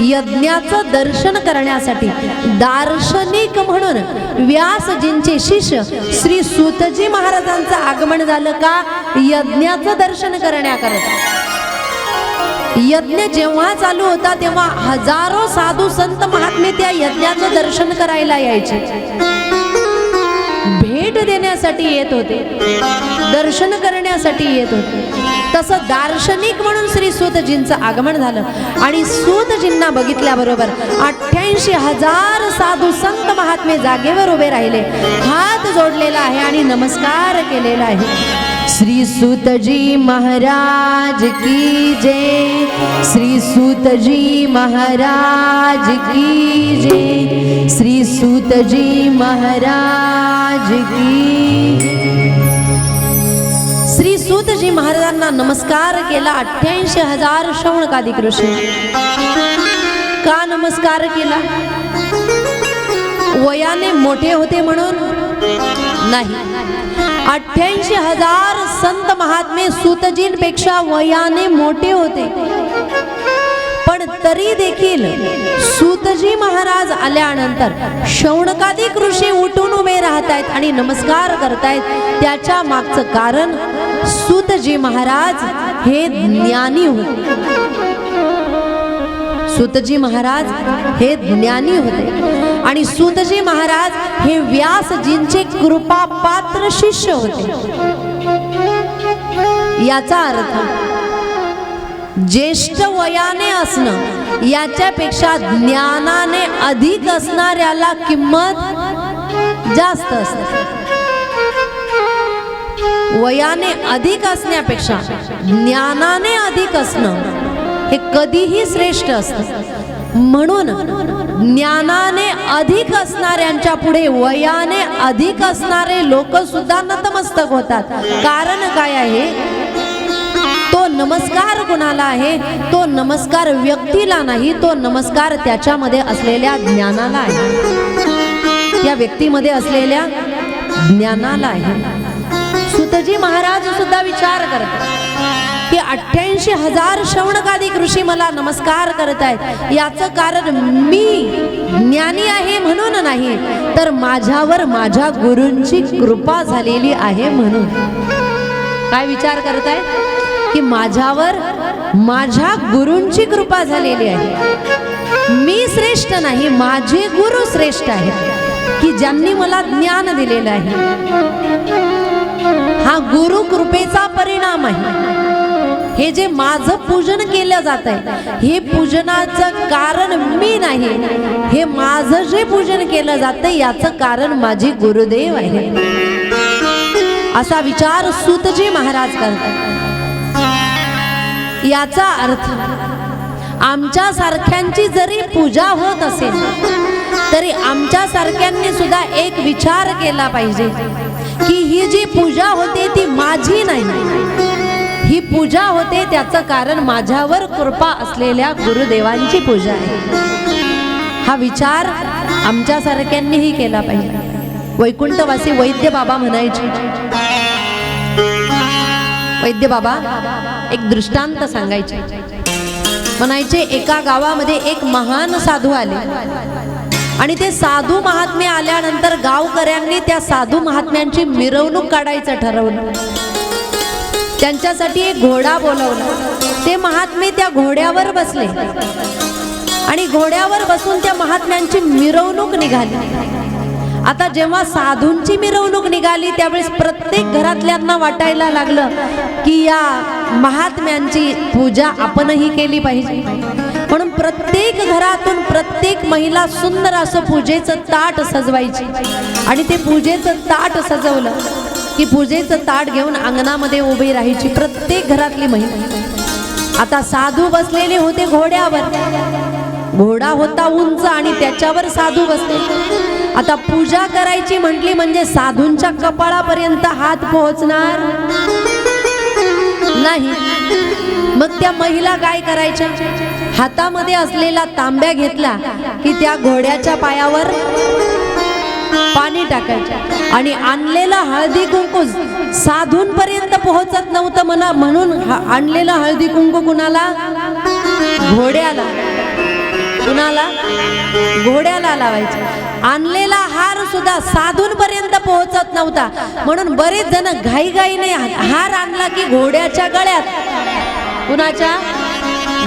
यज्ञाचं दर्शन करण्यासाठी दार्शनिक म्हणून व्यासजींचे शिष्य श्री सुतजी महाराजांचं आगमन झालं का? यज्ञाचं दर्शन करण्याकरता. यज्ञ जेव्हा चालू होता तेव्हा हजारो साधू संत महात्मे त्या यज्ञाचं दर्शन करायला यायचे. भेट देण्यासाठी येत होते. दर्शन करण्यासाठी येत होते. तसं दार्शनिक म्हणून श्री सूतजींचं आगमन झालं. आणि सूतजींना बघितल्याबरोबर अठ्ठ्याऐंशी हजार साधू संत महात्मे जागेवर उभे राहिले. हात जोडलेला आहे आणि नमस्कार केलेला आहे. श्री सुतजी महाराज की जय। श्री सूतजी महाराज की जय। श्री सूतजी महाराज की श्री सूतजी महाराजांना नमस्कार केला अठ्ठ्याऐंशी हजार श्रवणकादिक कृषी का नमस्कार केला? वयाने मोठे होते म्हणून? नाही. अठ्ठ्याऐंशी हजार संत महात्मे सूतजींपेक्षा वयाने मोठे होते. पण तरी देखील सूतजी महाराज आल्यानंतर शौनकादिक ऋषी उठून उभे राहत आहेत आणि नमस्कार करतायत. त्याच्या मागचं कारण सूतजी महाराज हे ज्ञानी होते. सूतजी महाराज हे ज्ञानी होते. आणि सूतजी महाराज हे व्यासजींचे कृपा पात्र शिष्य होते. याचा अर्थ ज्येष्ठ वयाने असणं याच्यापेक्षा ज्ञानाने अधिक असणाऱ्याला किंमत जास्त असते. वयाने अधिक असण्यापेक्षा ज्ञानाने अधिक असणं हे कधीही श्रेष्ठ असतं. म्हणून ज्ञानाने अधिक असणाऱ्यांच्या पुढे वयाने अधिक असणारे लोक सुद्धा नतमस्तक होतात. कारण काय आहे? तो नमस्कार कुणाला आहे तो नमस्कार व्यक्तीला नाही तो नमस्कार त्याच्यामध्ये असलेल्या ज्ञानाला आहे. या व्यक्तीमध्ये असलेल्या ज्ञानाला आहे. सुतजी महाराज सुद्धा विचार करतात. की अठ्ठ्याऐंशी हजार श्रवणकादिक ऋषी मला नमस्कार करत आहेत. याचं कारण मी ज्ञानी आहे म्हणून नाही तर माझ्यावर माझ्या गुरूंची कृपा झालेली आहे म्हणून. काय विचार करत आहे की माझ्यावर माझ्या गुरूंची कृपा झालेली आहे. मी श्रेष्ठ नाही माझे गुरु श्रेष्ठ आहेत की ज्यांनी मला ज्ञान दिलेलं आहे. हा गुरु कृपेचा परिणाम आहे. हे जे माझं पूजन केलं जात आहे हे पूजनाचं कारण मी नाही. हे माझं जे पूजन केलं जातं याचं कारण माझी गुरुदेव आहे. असा विचार सुतजी महाराज करतात. याचा अर्थ आमच्या सारख्यांची जरी पूजा होत असेल तरी आमच्या सारख्यांनी सुद्धा एक विचार केला पाहिजे की ही जी पूजा होते ती माझी नाही. ही पूजा होते त्याचं कारण माझ्यावर कृपा असलेल्या गुरुदेवांची पूजा आहे. हा विचार आमच्यासारख्यांनीही केला पाहिजे. वैकुंठवासी वैद्य बाबा म्हणायचे. वैद्य बाबा एक दृष्टांत सांगायचे. म्हणायचे एका गावामध्ये एक महान साधू आले. आणि ते साधू महात्मे आल्यानंतर गावकऱ्यांनी त्या साधू महात्म्यांची मिरवणूक काढायचं ठरवलं. त्यांच्यासाठी एक घोडा बोलवला. ते महात्मे त्या घोड्यावर बसले. आणि घोड्यावर बसून त्या महात्म्यांची मिरवणूक निघाली. आता जेव्हा साधूंची मिरवणूक निघाली त्यावेळेस प्रत्येक घरातल्यांना वाटायला लागलं की या महात्म्यांची पूजा आपणही केली पाहिजे. म्हणून प्रत्येक घरातून प्रत्येक महिला सुंदर असं पूजेचं ताट सजवायची. आणि ते पूजेचं ताट सजवलं. की पूजेचं ताट घेऊन अंगणामध्ये उभी राहायची प्रत्येक घरातली महिला. आता साधू बसलेले होते घोड्यावर. घोडा होता उंच आणि त्याच्यावर साधू बसले. आता पूजा करायची म्हटली म्हणजे साधूंच्या कपाळापर्यंत हात पोहोचणार? नाही. मग त्या महिला काय करायच्या? हातामध्ये असलेला तांब्या घेतला की त्या घोड्याच्या पायावर पाणी टाकायचे. आणि आणलेला हळदी कुंकू साधूंपर्यंत पोहोचत नव्हतं म्हणा म्हणून आणलेलं आणलेला हळदी कुंकू कुणाला? घोड्याला. कुणाला? घोड्याला लावायचे. आणलेला हार सुद्धा साधूंपर्यंत पोहोचत नव्हता. म्हणून बरेच जण घाईघाईने हार आणला की घोड्याच्या गळ्यात. कुणाच्या?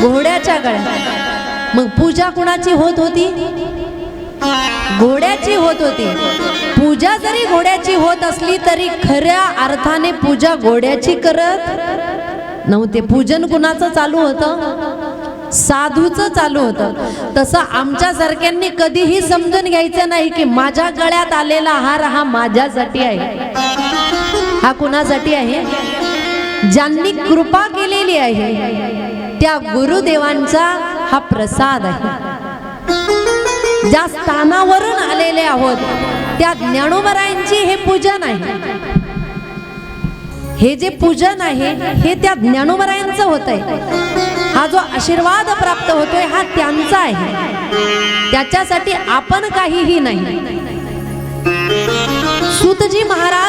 घोड्याच्या गळ्यात. मग पूजा कुणाची होत होती? घोड्याची होत होती. पूजा जरी घोड्याची होत असली तरी खऱ्या अर्थाने पूजा घोड्याची करत नव्हते. पूजन कुणाचं चालू होतं? साधूचं चालू होतं. तसं आमच्या सारख्यांनी कधीही समजून घ्यायचं नाही की माझ्या गळ्यात आलेला हार हा माझ्यासाठी आहे. हा कुणासाठी आहे? ज्यांनी कृपा केलेली आहे त्या गुरुदेवांचा हा प्रसाद आहे. ज्या स्थानावरून आलेले आहोत त्या ज्ञानोबरायांची हे पूजन आहे हे जे पूजन आहे हे त्या ज्ञानोबरायांचं होत आहे हा जो आशीर्वाद प्राप्त होतोय हा त्यांचा आहे. त्याच्यासाठी आपण काहीही नाही. सुतजी महाराज